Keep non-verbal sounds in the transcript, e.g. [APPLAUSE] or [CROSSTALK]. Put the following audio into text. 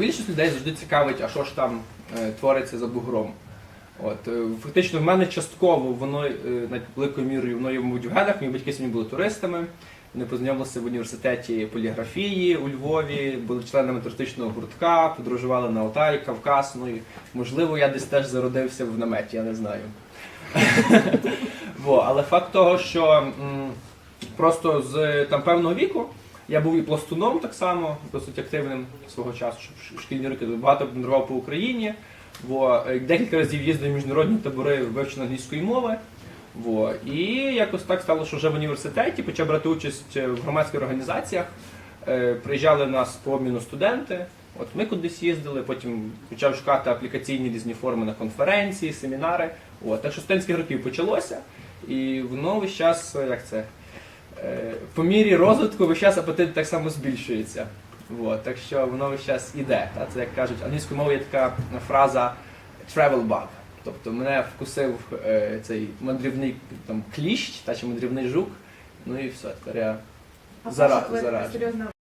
більшість людей завжди цікавить, а що ж там е, твориться за бугром. От, е, фактично, в мене частково воно е, навіть великою мірою воно є в генах. Мої батьки самі були туристами. Вони познайомилися в університеті поліграфії у Львові, були членами туристичного гуртка, подорожували на Алтай, Кавказ. Ну і можливо, я десь теж зародився в наметі, я не знаю. [LAUGHS] Але факт того, що просто з певного віку я був і пластуном так само, досить активним свого часу, щоб шкільні роки багато мандрував по Україні. Во, е, декілька разів їздив в міжнародні табори вивчення англійської мови. Во. І якось так стало, що вже в університеті почав брати участь е, в громадських організаціях. Е, Приїжджали нас по обміну студенти. От ми кудись їздили, потім почав шукати аплікаційні різні форми на конференції, семінари. От. Так що студентських років почалося, і воно весь час, як це, по мірі розвитку весь час апетит так само збільшується. От. Так що воно весь час іде. Та? Це як кажуть, англійською мовою є така фраза travel bug. Тобто мене вкусив е, цей мандрівний там, кліщ та чи мандрівний жук, ну і все, тепер я А